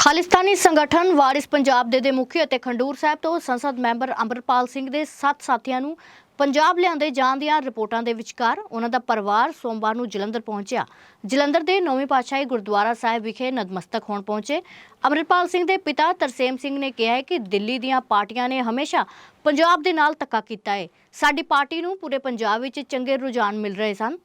ਖਾਲਿਸਤਾਨੀ ਸੰਗਠਨ ਵਾਰਿਸ ਪੰਜਾਬ ਦੇ ਦੇ ਮੁਖੀ ਅਤੇ ਖੰਡੂਰ ਸਾਹਿਬ ਤੋਂ ਸੰਸਦ ਮੈਂਬਰ ਅੰਮ੍ਰਿਤਪਾਲ ਸਿੰਘ ਦੇ ਸੱਤ ਸਾਥੀਆਂ ਨੂੰ ਪੰਜਾਬ ਲਿਆਂਦੇ ਜਾਣ ਦੀਆਂ ਰਿਪੋਰਟਾਂ ਦੇ ਵਿਚਕਾਰ ਉਹਨਾਂ ਦਾ ਪਰਿਵਾਰ ਸੋਮਵਾਰ ਨੂੰ ਜਲੰਧਰ ਪਹੁੰਚਿਆ। ਜਲੰਧਰ ਦੇ ਨੌਵੇਂ ਪਾਤਸ਼ਾਹੀ ਗੁਰਦੁਆਰਾ ਸਾਹਿਬ ਵਿਖੇ ਨਤਮਸਤਕ ਹੋਣ ਪਹੁੰਚੇ। ਅੰਮ੍ਰਿਤਪਾਲ ਸਿੰਘ ਦੇ ਪਿਤਾ ਤਰਸੇਮ ਸਿੰਘ ਨੇ ਕਿਹਾ ਹੈ ਕਿ ਦਿੱਲੀ ਦੀਆਂ ਪਾਰਟੀਆਂ ਨੇ ਹਮੇਸ਼ਾ ਪੰਜਾਬ ਦੇ ਨਾਲ ਧੱਕਾ ਕੀਤਾ ਹੈ। ਸਾਡੀ ਪਾਰਟੀ ਨੂੰ ਪੂਰੇ ਪੰਜਾਬ ਵਿੱਚ ਚੰਗੇ ਰੁਝਾਨ ਮਿਲ ਰਹੇ ਸਨ।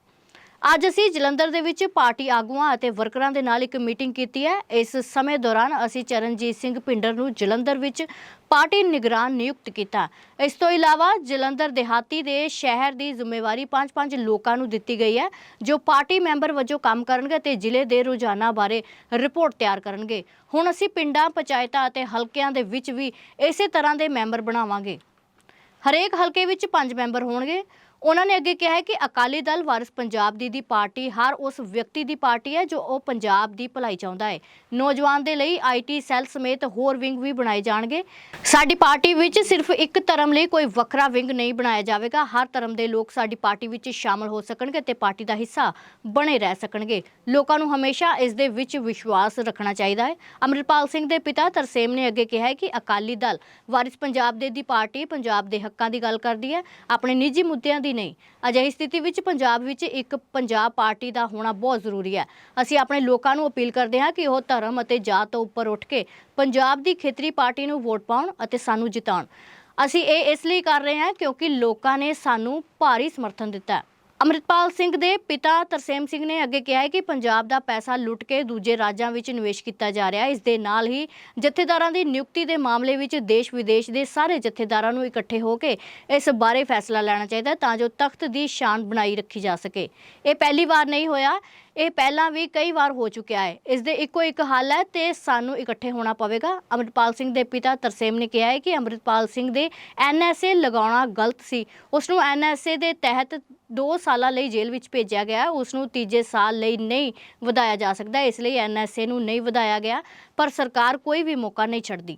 ਅੱਜ ਅਸੀਂ ਜਲੰਧਰ ਦੇ ਵਿੱਚ ਪਾਰਟੀ ਆਗੂਆਂ ਅਤੇ ਵਰਕਰਾਂ ਦੇ ਨਾਲ ਇੱਕ ਮੀਟਿੰਗ ਕੀਤੀ ਹੈ। ਇਸ ਸਮੇਂ ਦੌਰਾਨ ਅਸੀਂ ਚਰਨਜੀਤ ਸਿੰਘ ਪਿੰਡਰ ਨੂੰ ਜਲੰਧਰ ਵਿੱਚ ਪਾਰਟੀ ਨਿਗਰਾਨ ਨਿਯੁਕਤ ਕੀਤਾ। ਇਸ ਤੋਂ ਇਲਾਵਾ ਜਲੰਧਰ ਦਿਹਾਤੀ ਦੇ ਸ਼ਹਿਰ ਦੀ ਜ਼ਿੰਮੇਵਾਰੀ ਪੰਜ-ਪੰਜ ਲੋਕਾਂ ਨੂੰ ਦਿੱਤੀ ਗਈ ਹੈ, ਜੋ ਪਾਰਟੀ ਮੈਂਬਰ ਵਜੋਂ ਕੰਮ ਕਰਨਗੇ ਤੇ ਜ਼ਿਲ੍ਹੇ ਦੇ ਰੋਜ਼ਾਨਾ ਬਾਰੇ ਰਿਪੋਰਟ ਤਿਆਰ ਕਰਨਗੇ। ਹੁਣ ਅਸੀਂ ਪਿੰਡਾਂ, ਪੰਚਾਇਤਾਂ ਅਤੇ ਹਲਕਿਆਂ ਦੇ ਵਿੱਚ ਵੀ ਇਸੇ ਤਰ੍ਹਾਂ ਦੇ ਮੈਂਬਰ ਬਣਾਵਾਂਗੇ। ਹਰੇਕ ਹਲਕੇ ਵਿੱਚ ਪੰਜ ਮੈਂਬਰ ਹੋਣਗੇ। ਉਹਨਾਂ ਨੇ ਅੱਗੇ ਕਿਹਾ ਹੈ ਕਿ ਅਕਾਲੀ ਦਲ ਵਾਰਿਸ ਪੰਜਾਬ ਦੀ ਦੀ ਪਾਰਟੀ, ਹਰ ਉਸ ਵਿਅਕਤੀ ਦੀ ਪਾਰਟੀ ਹੈ ਜੋ ਉਹ ਪੰਜਾਬ ਦੀ ਭਲਾਈ ਚਾਹੁੰਦਾ ਹੈ। ਨੌਜਵਾਨ ਦੇ ਲਈ ਆਈਟੀ ਸੈੱਲ ਸਮੇਤ ਹੋਰ ਵਿੰਗ ਵੀ ਬਣਾਏ ਜਾਣਗੇ। ਸਾਡੀ ਪਾਰਟੀ ਵਿੱਚ ਸਿਰਫ ਇੱਕ ਧਰਮ ਲਈ ਕੋਈ ਵੱਖਰਾ ਵਿੰਗ ਨਹੀਂ ਬਣਾਇਆ ਜਾਵੇਗਾ। ਹਰ ਧਰਮ ਦੇ ਲੋਕ ਸਾਡੀ ਪਾਰਟੀ ਵਿੱਚ ਸ਼ਾਮਲ ਹੋ ਸਕਣਗੇ ਤੇ ਪਾਰਟੀ ਦਾ ਹਿੱਸਾ ਬਣੇ ਰਹਿ ਸਕਣਗੇ। ਲੋਕਾਂ ਨੂੰ ਹਮੇਸ਼ਾ ਇਸ ਦੇ ਵਿੱਚ ਵਿਸ਼ਵਾਸ ਰੱਖਣਾ ਚਾਹੀਦਾ ਹੈ। ਅਮਰਿਤਪਾਲ ਸਿੰਘ ਦੇ ਪਿਤਾ ਤਰਸੇਮ ਨੇ ਅੱਗੇ ਕਿਹਾ ਹੈ ਕਿ ਅਕਾਲੀ ਦਲ ਵਾਰਿਸ ਪੰਜਾਬ ਦੇ ਦੀ ਪਾਰਟੀ, ਪੰਜਾਬ ਦੇ ਹੱਕਾਂ ਦੀ ਗੱਲ ਕਰਦੀ ਹੈ। ਆਪਣੇ ਨਿੱਜੀ ਮੁੱਦਿਆਂ ਦੀ ਨਹੀਂ। ਅਜਿਹੀ ਸਥਿਤੀ ਵਿੱਚ ਪੰਜਾਬ ਵਿੱਚ ਇੱਕ ਪੰਜਾਬ ਪਾਰਟੀ ਦਾ ਹੋਣਾ ਬਹੁਤ ਜ਼ਰੂਰੀ ਹੈ। ਅਸੀਂ ਆਪਣੇ ਲੋਕਾਂ ਨੂੰ ਅਪੀਲ ਕਰਦੇ ਹਾਂ ਕਿ ਉਹ ਧਰਮ ਅਤੇ ਜਾਤ ਤੋਂ ਉੱਪਰ ਉੱਠ ਕੇ ਪੰਜਾਬ ਦੀ ਖੇਤਰੀ ਪਾਰਟੀ ਨੂੰ ਵੋਟ ਪਾਉਣ ਅਤੇ ਸਾਨੂੰ ਜਿਤਾਉਣ। ਅਸੀਂ ਇਹ ਇਸ ਲਈ ਕਰ ਰਹੇ ਹਾਂ ਕਿਉਂਕਿ ਲੋਕਾਂ ਨੇ ਸਾਨੂੰ ਭਾਰੀ ਸਮਰਥਨ ਦਿੱਤਾ ਹੈ। ਅੰਮ੍ਰਿਤਪਾਲ ਸਿੰਘ ਦੇ ਪਿਤਾ ਤਰਸੇਮ ਸਿੰਘ ਨੇ ਅੱਗੇ ਕਿਹਾ ਹੈ ਕਿ ਪੰਜਾਬ ਦਾ ਪੈਸਾ ਲੁੱਟ ਕੇ ਦੂਜੇ ਰਾਜਾਂ ਵਿੱਚ ਨਿਵੇਸ਼ ਕੀਤਾ ਜਾ ਰਿਹਾ ਹੈ। ਇਸ ਦੇ ਨਾਲ ਹੀ ਜਥੇਦਾਰਾਂ ਦੀ ਨਿਯੁਕਤੀ ਦੇ ਮਾਮਲੇ ਵਿੱਚ ਦੇਸ਼ ਵਿਦੇਸ਼ ਦੇ ਸਾਰੇ ਜਥੇਦਾਰਾਂ ਨੂੰ ਇਕੱਠੇ ਹੋ ਕੇ ਇਸ ਬਾਰੇ ਫੈਸਲਾ ਲੈਣਾ ਚਾਹੀਦਾ ਹੈ ਤਾਂ ਜੋ ਤਖਤ ਦੀ ਸ਼ਾਨ ਬਣਾਈ ਰੱਖੀ ਜਾ ਸਕੇ। ਇਹ ਪਹਿਲੀ ਵਾਰ ਨਹੀਂ ਹੋਇਆ। ਇਹ ਪਹਿਲਾਂ ਵੀ ਕਈ ਵਾਰ ਹੋ ਚੁੱਕਿਆ ਹੈ। ਇਸ ਦੇ ਇੱਕੋ ਇੱਕ ਹੱਲ ਹੈ ਤੇ ਸਾਨੂੰ ਇਕੱਠੇ ਹੋਣਾ ਪਵੇਗਾ। ਅੰਮ੍ਰਿਤਪਾਲ ਸਿੰਘ ਦੇ ਪਿਤਾ ਤਰਸੇਮ ਨੇ ਕਿਹਾ ਹੈ ਕਿ ਅੰਮ੍ਰਿਤਪਾਲ ਸਿੰਘ ਦੇ ਐਨਐਸਏ ਲਗਾਉਣਾ ਗਲਤ ਸੀ। ਉਸ ਨੂੰ ਐਨਐਸਏ ਦੇ ਤਹਿਤ 2 ਸਾਲਾਂ ਲਈ ਜੇਲ੍ਹ ਵਿੱਚ ਭੇਜਿਆ ਗਿਆ ਉਸ ਨੂੰ ਤੀਜੇ ਸਾਲ ਲਈ ਨਹੀਂ ਵਧਾਇਆ ਜਾ ਸਕਦਾ। ਇਸ ਲਈ ਐਨਐਸਏ ਨੂੰ ਨਹੀਂ ਵਧਾਇਆ ਗਿਆ। ਪਰ ਸਰਕਾਰ ਕੋਈ ਵੀ ਮੌਕਾ ਨਹੀਂ ਛੱਡਦੀ।